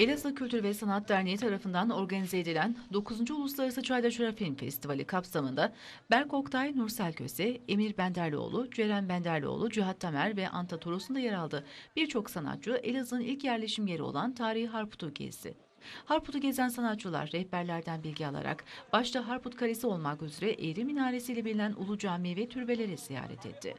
Elazığ Kültür ve Sanat Derneği tarafından organize edilen 9. Uluslararası Çaydaşura Film Festivali kapsamında Berk Oktay, Nursel Köse, Emir Benderlioğlu, Ceren Benderlioğlu, Cihat Tamer ve Anta Toros'un da yer aldığı birçok sanatçı Elazığ'ın ilk yerleşim yeri olan tarihi Harput'u gezdi. Harput'u gezen sanatçılar rehberlerden bilgi alarak başta Harput Kalesi olmak üzere Eğri Minaresi ile bilinen Ulu Cami ve türbeleri ziyaret etti.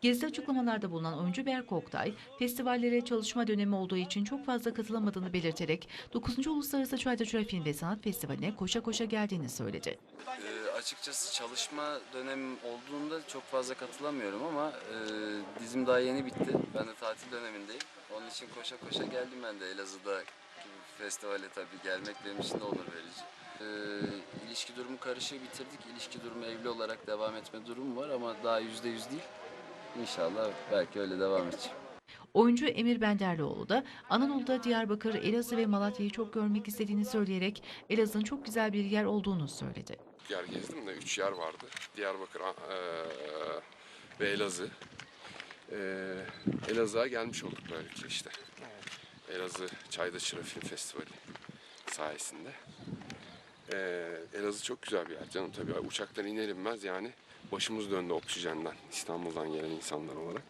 Gezide açıklamalarda bulunan oyuncu Berk Oktay, festivallere çalışma dönemi olduğu için çok fazla katılamadığını belirterek 9. Uluslararası Çaydaşura Film ve Sanat Festivali'ne koşa koşa geldiğini söyledi. Ee, açıkçası çalışma dönemim olduğunda çok fazla katılamıyorum ama e, dizim daha yeni bitti. Ben de tatil dönemindeyim. Onun için koşa koşa geldim ben de Elazığ'da festivale tabii gelmek benim için de onur verici. Ee, ilişki durumu karışığı bitirdik. İlişki durumu evli olarak devam etme durumu var ama daha yüzde yüz değil. İnşallah belki öyle devam edeceğim. Oyuncu Emir Benderlioğlu da Anadolu'da Diyarbakır, Elazığ ve Malatya'yı çok görmek istediğini söyleyerek Elazığ'ın çok güzel bir yer olduğunu söyledi. yer gezdim de üç yer vardı. Diyarbakır eee, ve Elazığ. Eee Elazığ'a gelmiş olduk böylelikle işte. Elazığ Çaydaşıra Film Festivali sayesinde. Eee Elazığ çok güzel bir yer canım tabii. Uçaktan iner inmez yani başımız döndü oksijenden İstanbul'dan gelen insanlar olarak.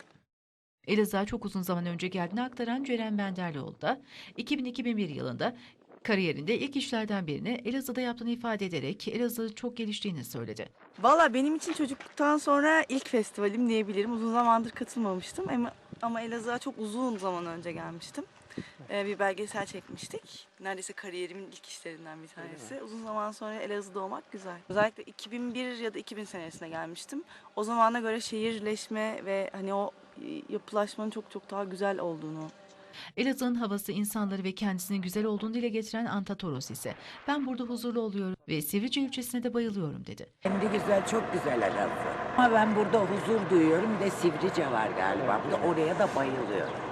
Elazığ'a çok uzun zaman önce geldiğini aktaran Ceren Benderlioğlu da 2000-2001 yılında kariyerinde ilk işlerden birini Elazığ'da yaptığını ifade ederek Elazığ çok geliştiğini söyledi. Valla benim için çocukluktan sonra ilk festivalim diyebilirim. Uzun zamandır katılmamıştım ama, ama Elazığ'a çok uzun zaman önce gelmiştim. Ee, bir belgesel çekmiştik. Neredeyse kariyerimin ilk işlerinden bir tanesi. Uzun zaman sonra Elazığ'da olmak güzel. Özellikle 2001 ya da 2000 senesine gelmiştim. O zamana göre şehirleşme ve hani o e, yapılaşmanın çok çok daha güzel olduğunu Elazığ'ın havası, insanları ve kendisinin güzel olduğunu dile getiren Anta Toros ise ben burada huzurlu oluyorum ve Sivrice ilçesine de bayılıyorum dedi. Hem de güzel, çok güzel Elazığ. Ama ben burada huzur duyuyorum. Bir de Sivrice var galiba. Bir de oraya da bayılıyorum.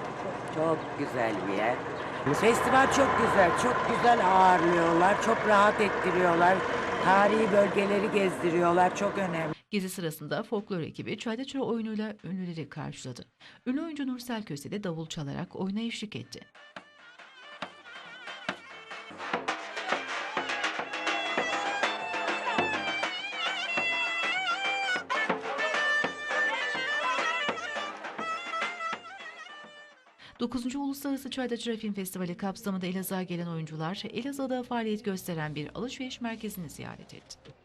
Çok güzel bir yer. Festival çok güzel, çok güzel ağırlıyorlar, çok rahat ettiriyorlar. Tarihi bölgeleri gezdiriyorlar, çok önemli. Gezi sırasında folklor ekibi Çaydaçöre oyunuyla ünlüleri karşıladı. Ünlü oyuncu Nursel Köse de davul çalarak oyuna eşlik etti. Dokuzuncu Uluslararası Çaydaçıra Film Festivali kapsamında Elazığ'a gelen oyuncular Elazığ'da faaliyet gösteren bir alışveriş merkezini ziyaret etti.